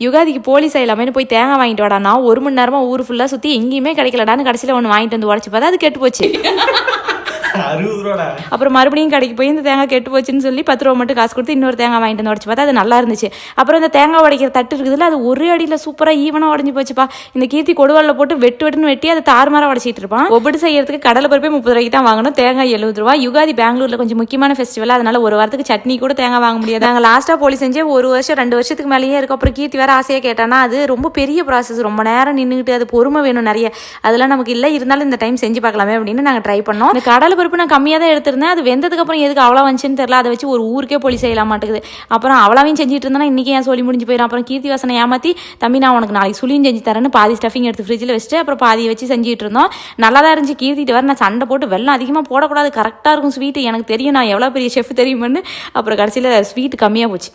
யுகாதிக்கு police எல்லாமே போய் தேங்காய் வாங்கிட்டு வாடா. நான் ஒரு மணி நேரமா ஊர் ஃபுல்லா சுத்தி எங்கேயுமே கிடைக்கலடான்னு கடைசியில் ஒன்று வாங்கிட்டு வந்து உடச்சு பார்த்தா அது கெட்டு போச்சு அப்புறம் மறுபடியும் கடைக்கு போய் இந்த தேங்காய் கெட்டு போச்சுன்னு சொல்லி பத்து ரூபா மட்டும் காசு கொடுத்து இன்னொரு தேங்காய் வாங்கிட்டு வந்து உடச்சு பார்த்தா அது நல்லா இருந்துச்சு. அப்புறம் இந்த தேங்காய் உடைக்கிற தட்டு இருக்குதுல்ல அது ஒரு அடியில் சூப்பராக ஈவனாக உடஞ்சி போச்சுப்பா. இந்த கீர்த்தி கொடுவாலில் போட்டு வெட்டு வெட்டுன்னு வெட்டி அதை தாறுமாறாக உடச்சிட்டு இருப்பான் ஒப்பிட்டு செய்யறதுக்கு கடலை பருப்பே முப்பது ரூபாய்க்கு தான் வாங்கணும். தேங்காய் எழுபது ரூபா யுகாதி பெங்களூரில் கொஞ்சம் முக்கியமான ஃபெஸ்டிவல் அதனால ஒரு வாரத்துக்கு சட்னி கூட தேங்காய் வாங்க முடியாது. நாங்கள் லாஸ்ட்டாக போலி செஞ்சே ஒரு வருஷம் ரெண்டு வருஷத்துக்கு மேலேயே இருக்கும். அப்புறம் கீர்த்தி வேற ஆசையாக கேட்டானா அது ரொம்ப பெரிய ப்ராசஸ் ரொம்ப நேரம் நின்றுக்கிட்டு அது பொறுமை வேணும் நிறைய. அதெல்லாம் நமக்கு இல்லை. இருந்தாலும் இந்த டைம் செஞ்சு பார்க்கலாமே அப்படின்னு நாங்கள் ட்ரை பண்ணோம். இந்த கடலை பருப்பு நான் கம்மியாக தான் எடுத்திருந்தேன். அது வெந்ததுக்கு அப்புறம் எதுக்கு அவ்வளோ வந்துச்சுன்னு தெரியல. அதை வச்சு ஒரு ஊருக்கே போலி செய்யலாம் மாட்டேங்குது. அப்புறம் அவளாவையும் செஞ்சுட்டு இருந்தா இன்னைக்கு ஏன் சொல்லி முடிஞ்சு போயிடும் அப்புறம் கீர்த்தி வாசனை ஏமாத்தி தம்பி நான் உனக்கு நாளைக்கு சுழியும் செஞ்சு தரேன்னு பாதி ஸ்டஃபிங் எடுத்து ஃப்ரிட்ஜில் வச்சுட்டு அப்புறம் பாதியை வச்சு செஞ்சுட்டு இருந்தோம். நல்லா தான் இருந்துச்சு. கீர்த்திட்டு வர நான் சண்டை போட்டு வெள்ளம் அதிகமாக போடக்கூடாது. கரெக்டாக இருக்கும் ஸ்வீட்டு எனக்கு தெரியும். நான் எவ்வளோ பெரிய ஷெஃப் தெரியுமென்னு. அப்புறம் கடைசியில் ஸ்வீட் கம்மியாக போச்சு.